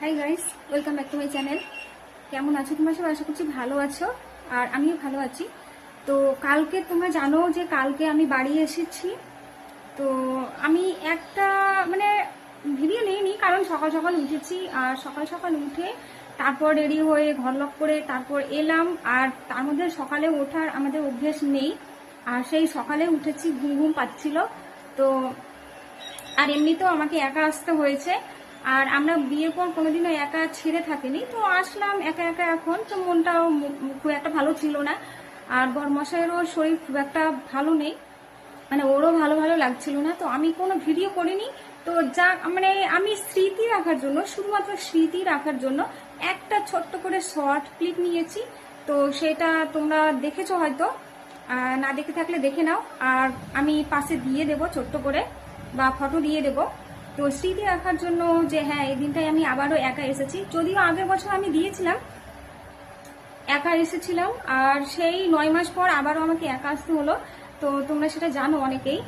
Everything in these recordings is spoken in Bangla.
Hi guys welcome back to my channel কেমন আছো তোমরা সবাই? আশা করছি ভালো আছো। আর আমিও ভালো আছি। তো কালকে তোমরা জানো যে কালকে আমি বাড়ি এসেছি। তো আমি একটা মানে ভিডিও নিইনি, কারণ সকাল সকাল উঠেছি। আর সকাল সকাল উঠে তারপর রেডি হয়ে ঘর লক করে তারপর এলাম। আর তার মধ্যে সকালে ওঠার আমাদের অভ্যেস নেই। আর সেই সকালে উঠেছি, ঘুম ঘুম পাচ্ছিল। তো আর এমনিতেও আমাকে একা আসতে হয়েছে। আর আমরা বিয়ের পর কোনোদিনও একা ছেড়ে থাকিনি। তো আসলাম একা একা এখন। তো মনটাও খুব একটা ভালো ছিল না। আর বরমশাইয়েরও শরীর খুব একটা ভালো নেই। মানে ওরও ভালো ভালো লাগছিল না। তো আমি কোনো ভিডিও করিনি। তো যা মানে আমি স্মৃতি রাখার জন্য, শুধুমাত্র স্মৃতি রাখার জন্য একটা ছোট্ট করে শর্ট ক্লিপ নিয়েছি। তো সেটা তোমরা দেখেছ হয়তো। না দেখে থাকলে দেখে নাও। আর আমি পাশে দিয়ে দেব ছোট্ট করে বা ফটো দিয়ে দেব। তো স্মৃতি রাখার জন্য যে হ্যাঁ এই দিনটাই আমি আবারও একা এসেছি। যদিও আগের বছর আমি দিয়েছিলাম, একা এসেছিলাম, আর সেই নয় মাস পর আবারও আমাকে একা আসতে হলো। তো তোমরা সেটা জানো অনেকেই,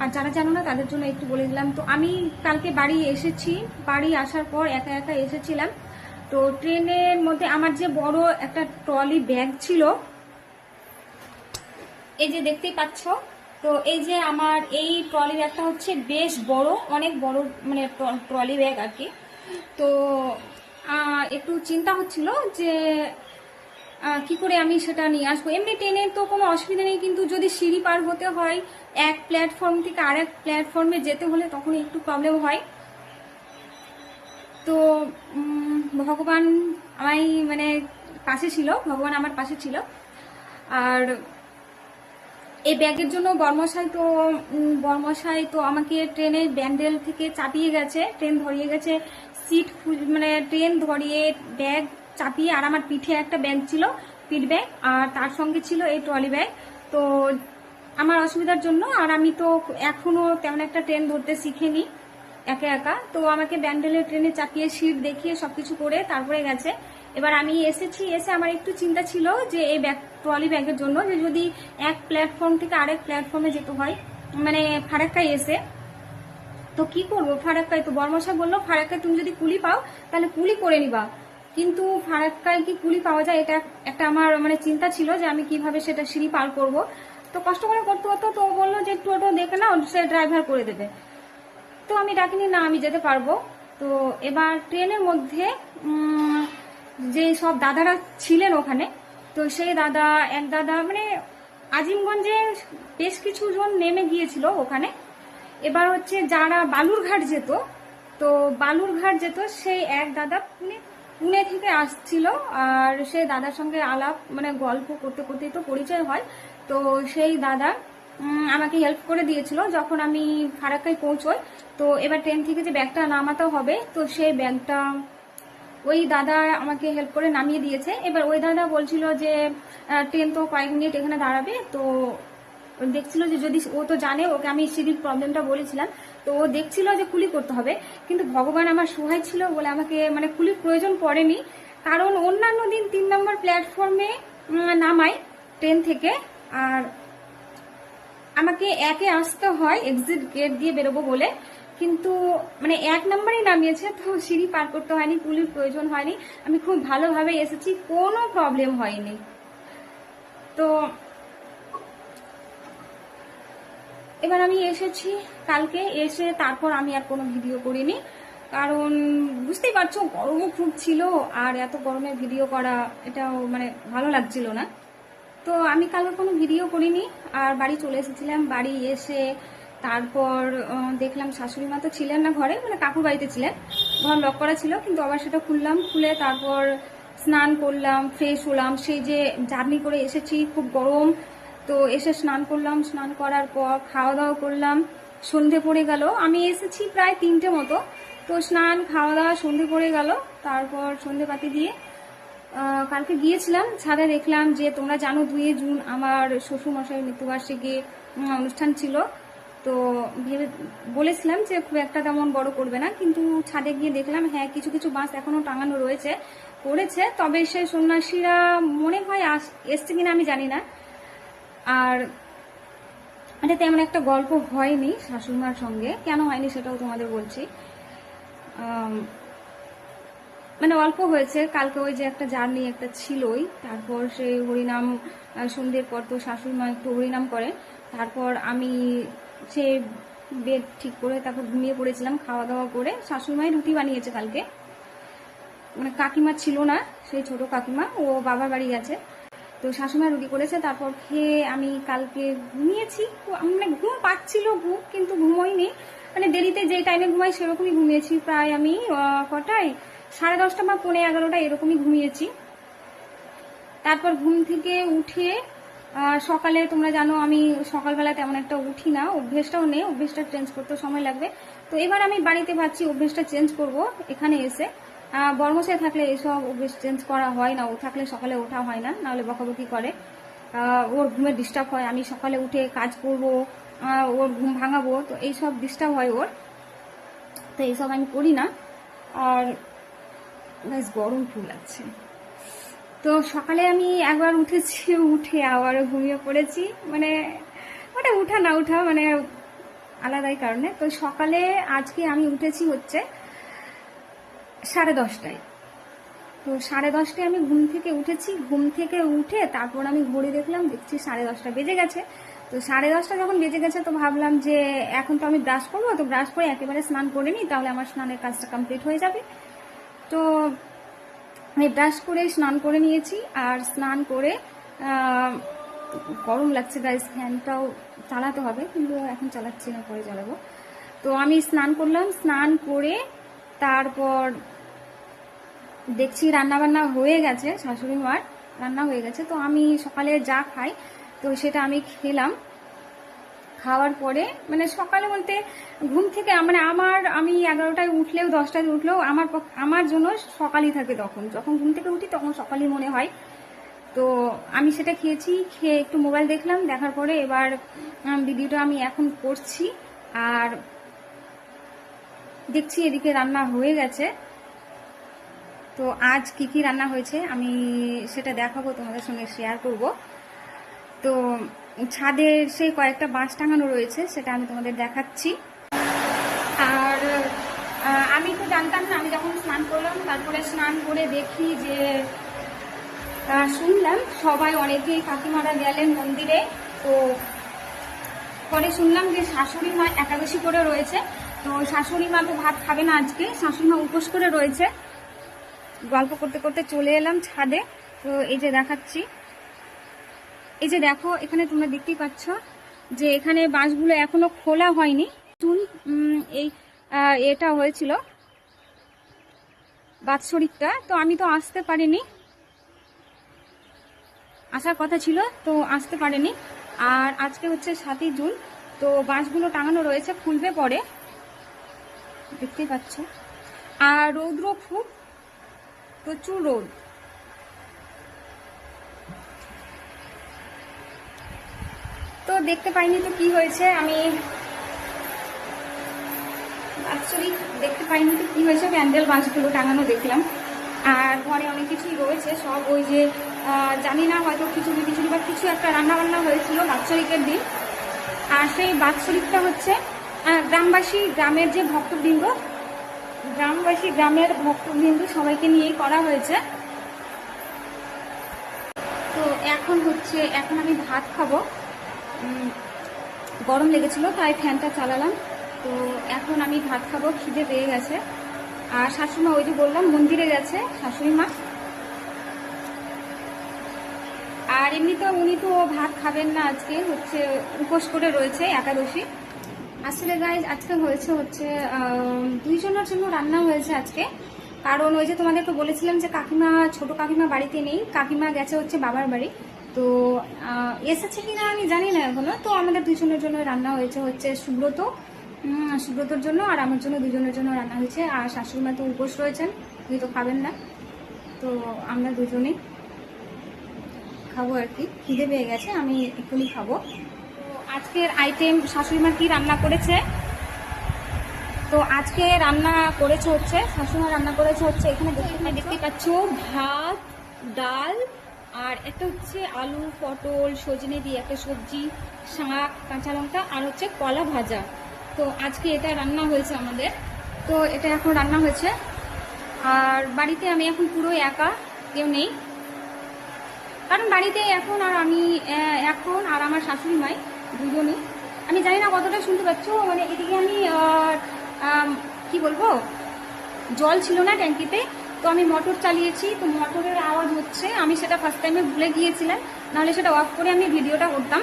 আর যারা জানো না তাদের জন্য একটু বলে দিলাম। তো আমি কালকে বাড়ি এসেছি, বাড়ি আসার পর একা একা এসেছিলাম। তো ট্রেনের মধ্যে আমার যে বড় একটা ট্রলি ব্যাগ ছিল, এই যে দেখতেই পাচ্ছ তো এই যে আমার এই ট্রলি ব্যাগটা হচ্ছে বেশ বড়, অনেক বড় মানে ট্রলি ব্যাগ আর কি। তো একটু চিন্তা হচ্ছিল যে কি করে আমি সেটা নিয়ে আসব। এমনি ট্রেনে তো কোনো অসুবিধা নেই, কিন্তু যদি সিঁড়ি পার হতে হয়, এক প্ল্যাটফর্ম থেকে আরেক প্ল্যাটফর্মে যেতে হলে তখন একটু প্রবলেম হয়। তো ভগবান আমায় মানে পাশে ছিল, ভগবান আমার পাশে ছিল। আর এই ব্যাগের জন্য বর্মশাই তো বর্মশাই তো আমাকে ট্রেনে ব্যান্ডেল থেকে চাপিয়ে গেছে, ট্রেন ধরিয়ে গেছে, সিট মানে ট্রেন ধরিয়ে ব্যাগ চাপিয়ে আর আমার পিঠে একটা ব্যাগ ছিল, পিঠ ব্যাগ, আর তার সঙ্গে ছিল এই ট্রলি ব্যাগ। তো আমার অসুবিধার জন্য আর আমি তো এখনও তেমন একটা ট্রেন ধরতে শিখিনি, একা একা। তো আমাকে ব্যান্ডেলের ট্রেনে চাপিয়ে, সিট দেখিয়ে সবকিছু করে তারপরে গেছে। এবার আমি এসেছি, এসে আমার একটু চিন্তা ছিল যে এই ব্যাগ, ট্রলি ব্যাগের জন্য যে যদি এক প্ল্যাটফর্ম থেকে আরেক প্ল্যাটফর্মে যেতে হয় মানে ফারাক্কায় এসে, তো কি করব ফারাক্কায়? তো বর্মশা বলল, ফারাক্কায় তুমি যদি কুলি পাও, তাহলে কুলি করে নিবা। কিন্তু ফারাক্কায় কি কুলি পাওয়া যায়, এটা একটা আমার মানে চিন্তা ছিল যে আমি কীভাবে সেটা সিঁড়ি পার করব। তো কষ্ট করে করতে হতো তো বলল যে, টোটো দেখে না সে ড্রাইভার করে দেবে। তো আমি ডাকিনি, না, আমি যেতে পারব। তো এবার ট্রেনের মধ্যে যে সব দাদারা ছিলেন ওখানে, তো সেই দাদা, এক দাদা মানে আজিমগঞ্জে বেশ কিছু জন নেমে গিয়েছিল ওখানে। এবার হচ্ছে যারা বালুরঘাট যেত, তো বালুরঘাট যেত, সেই এক দাদা পুনে পুনে থেকে আসছিল আর সেই দাদার সঙ্গে আলাপ মানে গল্প করতে করতেই তো পরিচয় হয়। তো সেই দাদা আমাকে হেল্প করে দিয়েছিল যখন আমি ফারাক্কায় পৌঁছোই। তো এবার ট্রেন থেকে যে ব্যাগটা নামাতে হবে, তো সেই ব্যাগটা ওই দাদা আমাকে হেল্প করে নামিয়ে দিয়েছে। এবার ওই দাদা বলছিল যে ট্রেন তো কয়েক মিনিট এখানে দাঁড়াবে, তো দেখছিল যে যদি ও তো জানে, ওকে আমি সিঁড়ির প্রবলেমটা বলেছিলাম, তো ও দেখছিল যে কুলি করতে হবে। কিন্তু ভগবান আমার সহায় ছিল বলে আমাকে মানে কুলির প্রয়োজন পড়েনি। কারণ অন্যান্য দিন তিন নম্বর প্ল্যাটফর্মে নামায় ট্রেন থেকে, আর আমাকে একে আসতে হয় এক্সিট গেট দিয়ে বেরোবো বলে। কিন্তু মানে এক নম্বরেই নামিয়েছে, তো সিঁড়ি পার করতে হয়নি, পুলির প্রয়োজন হয়নি। আমি খুব ভালোভাবে এসেছি, কোনো প্রবলেম হয়নি। তো এবার আমি এসেছি কালকে, এসে তারপর আমি আর কোনো ভিডিও করিনি। কারণ বুঝতেই পারছ, গরমও খুব ছিল, আর এত গরমে ভিডিও করা, এটাও মানে ভালো লাগছিল না। তো আমি কালকে কোনো ভিডিও করিনি, আর বাড়ি চলে এসেছিলাম, বাড়ি এসে তারপর দেখলাম শাশুড়ি মা তো ছিলেন না ঘরে মানে কাকুর বাড়িতে ছিলেন। ঘর লক করা ছিল, কিন্তু আবার সেটা খুললাম, খুলে তারপর স্নান করলাম ফ্রেশ হলাম। সেই যে জার্নি করে এসেছি, খুব গরম। তো এসে স্নান করলাম, স্নান করার পর খাওয়া দাওয়া করলাম, সন্ধে পড়ে গেল। আমি এসেছি প্রায় তিনটে মতো। তো স্নান খাওয়া দাওয়া সন্ধে পড়ে গেল। তারপর সন্ধে পাতি দিয়ে কালকে গিয়েছিলাম, ছাদে দেখলাম যে তোমরা জানো দুই জুন আমার শ্বশুর মশাই মৃত্যুবার্ষিকী অনুষ্ঠান ছিল। তো ভেবে, বলেছিলাম যে খুব একটা তেমন বড় করবে না, কিন্তু ছাদে গিয়ে দেখলাম হ্যাঁ কিছু কিছু বাঁশ এখনও টাঙানো রয়েছে করেছে তবে সে সন্ন্যাসীরা মনে হয় আস- এসছে কিনা আমি জানি না। আর এটা তেমন একটা গল্প হয়নি শাশুড়িমার সঙ্গে, কেন হয়নি সেটাও তোমাদের বলছি। মানে অল্প হয়েছে, কালকে ওই যে একটা জার্নি একটা ছিলই, তারপর সে হরিনাম সন্ধ্যের পর তো শাশুড়ি মা একটু হরিনাম করে তারপর আমি সে বেড ঠিক করে তারপর ঘুমিয়ে পড়েছিলাম খাওয়া দাওয়া করে। শাশুড়ি মাই রুটি বানিয়েছে কালকে। মানে কাকিমা ছিল না, সেই ছোট কাকিমা, ও বাবার বাড়ি গেছে। তো শাশুমা রুটি করেছে, তারপর খেয়ে আমি কালকে ঘুমিয়েছি। মানে ঘুম পাচ্ছিল ঘুম কিন্তু ঘুমোইনি মানে দেরিতে যে টাইমে ঘুমাই সেরকমই ঘুমিয়েছি। প্রায় আমি কটায়? সাড়ে দশটা বা পৌনে এগারোটা এরকমই ঘুমিয়েছি। তারপর ঘুম থেকে উঠে সকালে তোমরা জানো আমি সকালবেলা তেমন একটা উঠি না, অভ্যেসটাও নেই, অভ্যেসটা চেঞ্জ করতে সময় লাগবে। তো এবার আমি বাড়িতে ভাবছি অভ্যেসটা চেঞ্জ করব, এখানে এসে। বর্মশাই থাকলে এসব অভ্যেস চেঞ্জ করা হয় না, ও থাকলে সকালে ওঠা হয় না, নাহলে বকাবকি করে। ওর ঘুমের ডিস্টার্ব হয়, আমি সকালে উঠে কাজ করব ওর ঘুম ভাঙাবো, তো এইসব ডিস্টার্ব হয় ওর। তো এইসব আমি করি না, আর বেশ গরম ফুল লাগছে তো সকালে আমি একবার উঠেছি, উঠে আবারও ঘুমিয়ে পড়েছি। মানে ওটা উঠা না উঠা মানে আলাদাই কারণে। তো সকালে আজকে আমি উঠেছি হচ্ছে সাড়ে দশটায়। তো সাড়ে দশটায় আমি ঘুম থেকে উঠেছি। ঘুম থেকে উঠে তারপর আমি ঘড়ি দেখলাম, দেখছি সাড়ে দশটা বেজে গেছে। তো সাড়ে দশটা যখন বেজে গেছে, তো ভাবলাম যে এখন তো আমি ব্রাশ করব, তো ব্রাশ করে একেবারে স্নান করে নিই, তাহলে আমার স্নানের কাজটা কমপ্লিট হয়ে যাবে। তো ব্রাশ করে স্নান করে নিয়েছি আর স্নান করে গরম লাগছে গাইস ফ্যানটাও চালাতে হবে, কিন্তু এখন চালাচ্ছি না, পরে চালাবো তো আমি স্নান করলাম, স্নান করে তারপর দেখছি রান্না বান্না হয়ে গেছে, শাশুড়ি মার রান্না হয়ে গেছে, তো আমি সকালে যা খাই, তো সেটা আমি খেলাম। খাওয়ার পরে মানে সকালে বলতে ঘুম থেকে মানে আমার, আমি এগারোটায় উঠলেও, দশটায় উঠলেও আমার আমার জন্য সকালই থাকে তখন। যখন ঘুম থেকে উঠি তখন সকালই মনে হয়। তো আমি সেটা খেয়েছি, খেয়ে একটু মোবাইল দেখলাম, দেখার পরে এবার ভিডিওটা আমি এখন করছি। আর দেখছি এদিকে রান্না হয়ে গেছে। তো আজ কি কি রান্না হয়েছে আমি সেটা দেখাবো, তোমাদের সঙ্গে শেয়ার করব। তো ছাদে সেই কয়েকটা বাঁশ টাঙানো রয়েছে, সেটা আমি তোমাদের দেখাচ্ছি। আর আমি তো জানতাম না, আমি যখন স্নান করলাম, তারপরে স্নান করে দেখি যে শুনলাম সবাই অনেকেই কাকিমারা গেলেন মন্দিরে, তো পরে শুনলাম যে শাশুড়ি মা একাদশী করে রয়েছে। তো শাশুড়ি মা তো ভাত খাবে না আজকে, শাশুড়ি মা উপোস করে রয়েছে। গল্প করতে করতে চলে এলাম ছাদে, তো এই যে দেখাচ্ছি। এই যে দেখো, এখানে তোমরা দেখতেই পাচ্ছ যে এখানে বাঁশগুলো এখনও খোলা হয়নি। চুন এই এটা হয়েছিল বাৎসরিকটা। তো আমি তো আসতে পারিনি। আসার কথা ছিল, তো আসতে পারেনি। আর আজকে হচ্ছে সাতই জুন, তো বাঁশগুলো টাঙানো রয়েছে, খুলবে পরে। দেখতেই পাচ্ছ। আর রৌদ্র খুব প্রচুর রোদ। দেখতে পাইনি তো কি হয়েছে, আমি অ্যাকচুয়ালি দেখতে পাইনি তো কি হয়েছে, প্যান্ডেল বাঁশগুলো টাঙানো দেখলাম। আর ঘরে অনেক কিছুই রয়েছে, সব ওই যে জানি না হয়তো খিচুড়ি টিচুড়ি বা কিছু একটা রান্নাবান্না হয়েছিল বাৎসরিকের দিন। আর সেই বাৎসরিকটা হচ্ছে গ্রামবাসী গ্রামের যে ভক্তবৃন্দ, গ্রামবাসী গ্রামের ভক্তবৃন্দ সবাইকে নিয়েই করা হয়েছে। তো এখন হচ্ছে, এখন আমি ভাত খাব। গরম লেগেছিল, তাই ফ্যানটা চালালাম। তো এখন আমি ভাত খাব, খিদে পেয়ে গেছে। আর শাশুড়িমা, ওই যে বললাম, মন্দিরে গেছে শাশুড়ি মা আর এমনিতে উনি তো ভাত খাবেন না আজকে, হচ্ছে উপোস করে রয়েছে, একাদশী। আসলে গাইজ আজকে হয়েছে হচ্ছে দুইজনের জন্য রান্না হয়েছে আজকে। কারণ ওই যে তোমাদেরকে বলেছিলাম যে কাকিমা, ছোট কাকিমা বাড়িতে নেই, কাকিমা গেছে হচ্ছে বাবার বাড়ি। তো এসেছে কিনা আমি জানি না এখনও। তো আমাদের দুজনের জন্য রান্না হয়েছে হচ্ছে সুব্রত। সুব্রতর জন্য আর আমার জন্য দুজনের জন্য রান্না হয়েছে। আর শাশুড়ি মা তো উপোস রয়েছেন, উনি তো খাবেন না। তো আমরা দুজনেই খাব আর কি। খিদে পেয়ে গেছে, আমি এক্ষুনি খাব। তো আজকের আইটেম শাশুড়ি মা কি রান্না করেছে? তো আজকে রান্না করেছে হচ্ছে, শাশুড়ি রান্না করেছে হচ্ছে এখানে দেখতে পাচ্ছ ভাত, ডাল আর একটা হচ্ছে আলু, পটল, সজনে দিয়ে একটা সবজি, শাক, কাঁচা লঙ্কা, আর হচ্ছে কলা ভাজা। তো আজকে এটা রান্না হয়েছে আমাদের। তো এটা এখন রান্না হয়েছে। আর বাড়িতে আমি এখন পুরো একা, কেউ নেই। কারণ বাড়িতে এখন আর আমি এখন আর আমার শাশুড়ি মাই দুজনই। আমি জানি না কতটা শুনতে পাচ্ছ মানে এদিকে আমি, কি বলব? জল ছিল না ট্যাঙ্কিতে। তো আমি মোটর চালিয়েছি, তো মোটরের আওয়াজ হচ্ছে, আমি সেটা ফার্স্ট টাইমে ভুলে গিয়েছিলাম, নাহলে সেটা অফ করে আমি ভিডিওটা করতাম।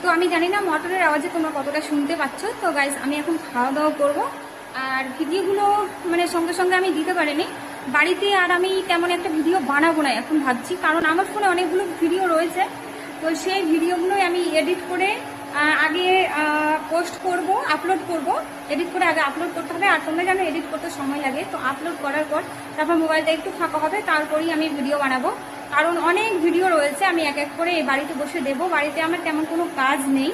তো আমি জানি না মোটরের আওয়াজে তোমরা কতটা শুনতে পাচ্ছ, তো গাইজ আমি এখন খাওয়া দাওয়া করব। আর ভিডিওগুলো মানে সঙ্গে সঙ্গে আমি দিতে পারিনি। বাড়িতে আর আমি তেমন একটা ভিডিও বানাবো না এখন ভাবছি, কারণ আমার ফোনে অনেকগুলো ভিডিও রয়েছে, তো সেই ভিডিওগুলোই আমি এডিট করে আগে পোস্ট করব আপলোড করব এডিট করে আগে আপলোড করতে হবে, আর তোমরা জানো এডিট করতে সময় লাগে, তো আপলোড করার পর তারপর মোবাইলটা একটু ফাঁকা হবে, তারপরেই আমি ভিডিও বানাবো। কারণ অনেক ভিডিও রয়েছে, আমি এক এক করে বাড়িতে বসে দেবো, বাড়িতে আমার তেমন কোনো কাজ নেই।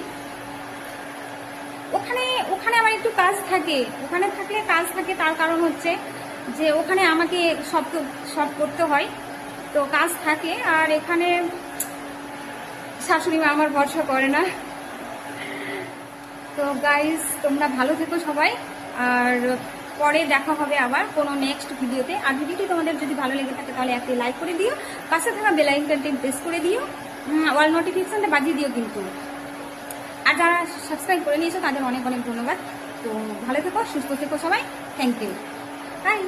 ওখানে ওখানে আমার একটু কাজ থাকে, ওখানে থাকলে কাজ থাকে, তার কারণ হচ্ছে যে ওখানে আমাকে সব সব করতে হয়, তো কাজ থাকে, আর এখানে শাশুড়ি মা আমার ভরসা করে না। তো গাইজ তোমরা ভালো থেকো সবাই। আর পরে দেখা হবে আবার কোনো নেক্সট ভিডিওতে আর ভিডিওটি তোমাদের যদি ভালো লেগে থাকে, তাহলে একটি লাইক করে দিও। পাশে থাকা বেলাইকনটি প্রেস করে দিও। অল নোটিফিকেশনটা বাজিয়ে দিও কিন্তু। আর যারা সাবস্ক্রাইব করে নিয়েছো, তাদের অনেক অনেক ধন্যবাদ। তো ভালো থেকো, সুস্থ থেকো সবাই। Thank you by